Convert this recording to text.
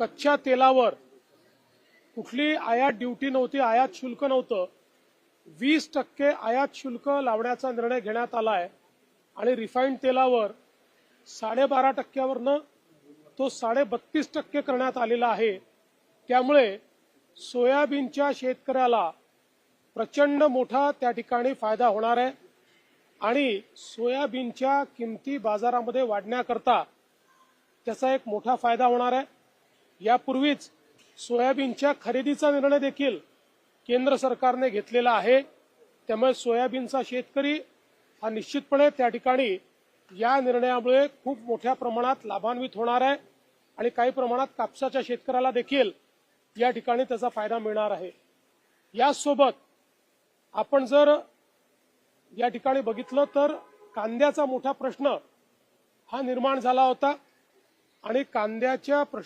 कच्च्या तेलावर कुठली आयात ड्युटी नव्हती आयात शुल्क नव्हतं. वीस टक्के आयात शुल्क लावण्याचा निर्णय घेण्यात आला आहे आणि रिफाईंड तेलावर साडेबारा टक्क्यावरनं तो साडे बत्तीस टक्के करण्यात आलेला आहे. त्यामुळे सोयाबीनच्या शेतकऱ्याला प्रचंड मोठा त्या ठिकाणी फायदा होणार आहे आणि सोयाबीनच्या किमती बाजारामध्ये वाढण्याकरता त्याचा एक मोठा फायदा होणार आहे. यापूर्वीच सोयाबीनच्या खरेदीचा निर्णय देखील केंद्र सरकारने घेतलेला आहे. त्यामुळे सोयाबीनचा शेतकरी हा निश्चितपणे त्या ठिकाणी या निर्णयामुळे खूप मोठ्या प्रमाणात लाभान्वित होणार आहे आणि काही प्रमाणात कापसाच्या शेतकऱ्याला देखील या ठिकाणी त्याचा फायदा मिळणार आहे. याचसोबत आपण जर या ठिकाणी बघितलं तर कांद्याचा मोठा प्रश्न हा निर्माण झाला होता आणि कांद्याच्या प्रश्न